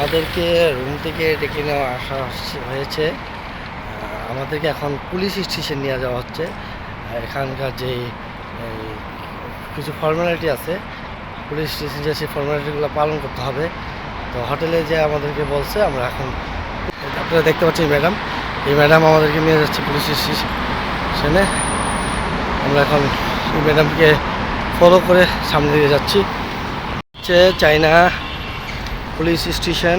আমাদেরকে রুম থেকে ডেকে নেওয়া আসা হয়েছে। আমাদেরকে এখন পুলিশ স্টেশন নিয়ে যাওয়া হচ্ছে। এখানকার এই, কিছু ফর্মালিটি আছে পুলিশ স্টেশন যে সেই ফর্মালিটিগুলো পালন করতে হবে। তো হোটেলে যে আমাদেরকে বলছে আমরা এখন আপনারা দেখতে পাচ্ছি ম্যাডাম এই ম্যাডাম আমাদেরকে নিয়ে যাচ্ছে পুলিশ স্টেশনে আমরা এখন এই ম্যাডামকে ফলো করে সামনে দিয়ে যাচ্ছি। হচ্ছে চাইনা পুলিশ স্টেশন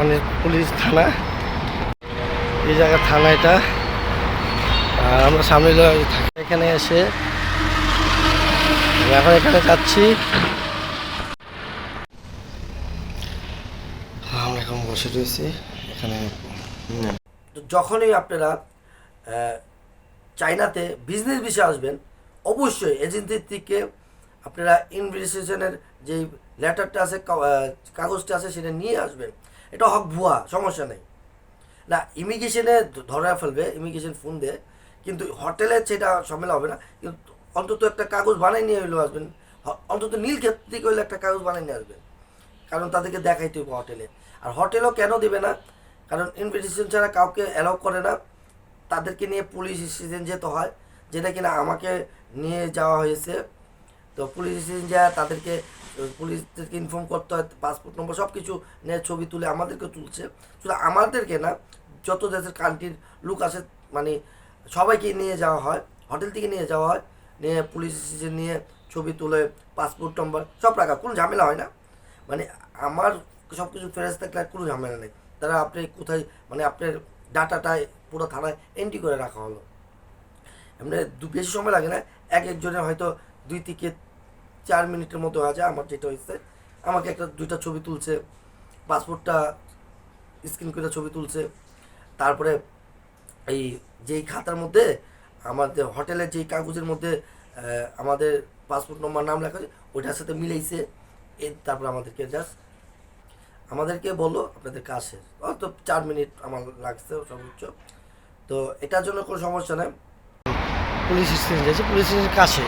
অনেক পুলিশ থানা। এই জায়গার থানা এটা। আমরা সামনে এখানে এসে এখন এখানে যাচ্ছি। এখন বসে রয়েছি এখানে তো যখনই আপনারা আহ, চায়নাতে বিজনেস বিষয়ে আসবেন অবশ্যই এজেন্সির থেকে আপনারা ইনভিটেশনের যে লেটারটা আছে কাগজটা আছে, সেটা নিয়ে আসবেন। এটা হক ভুয়া, সমস্যা নেই। না, ইমিগ্রেশনে ধরা ফেলবে, ইমিগ্রেশন ফোন দিয়ে কিন্তু হোটেলে সেটা ঝামেলা হবে না। কিন্তু অন্তত একটা কাগজ বানাই নিয়ে হলেও আসবেন। অন্তত নীল ক্ষেত্রে হলে একটা কাগজ বানাই নিয়ে আসবেন। কারণ তাদেরকে দেখাইতে হবে হোটেলে। আর হোটেলও কেন দেবে না? কারণ ইনভিটেশন ছাড়া কাউকে অ্যালাউ করে না। তাদেরকে নিয়ে পুলিশ স্টেশন যেতে হয়। যেটা কিনা আমাকে নিয়ে যাওয়া হয়েছে। তো পুলিশ স্টেশন যায়, তাদেরকে পুলিশদেরকে ইনফর্ম করতে হয় পাসপোর্ট নম্বর সব কিছু নিয়ে ছবি তুলে আমাদেরকে তুলছে। শুধু আমাদেরকে না, যত দেশের কান্ট্রির লোক আসে মানে সবাইকে নিয়ে যাওয়া হয় হোটেল থেকে নিয়ে যাওয়া হয়, নিয়ে পুলিশ স্টেশন নিয়ে ছবি তুলে পাসপোর্ট নম্বর সব রাখা, কোনো ঝামেলা হয় না। মানে আমার সব কিছু ফেরেস থাকলে আর কোনো ঝামেলা নেই। তারা আপনি কোথায় মানে আপনার ডাটাটায় পুরো থানায় এন্ট্রি করে রাখা হলো। এমনি বেশি সময় লাগে না এক একজনের হয়তো দুই থেকে চার মিনিটের মতো আছে, আমার যেটা হয়েছে। আমাকে একটা দুইটা ছবি তুলছে, পাসপোর্টটা স্ক্রিন করে ছবি তুলছে। তারপরে এই যেই খাতার মধ্যে আমাদের হোটেলের যেই কাগজের মধ্যে আমাদের পাসপোর্ট নম্বর, নাম লেখা ওইটার সাথে মিলাইছে। এ তারপর আমাদেরকে জাস্ট আমাদেরকে বলল, আপনাদের কাজ শেষ। হয়তো চার মিনিট আমার লাগছে সর্বোচ্চ। তো এটার জন্য কোনো সমস্যা নেই। পুলিশ স্টেশন যাচ্ছে, পুলিশ স্টেশনের কাছে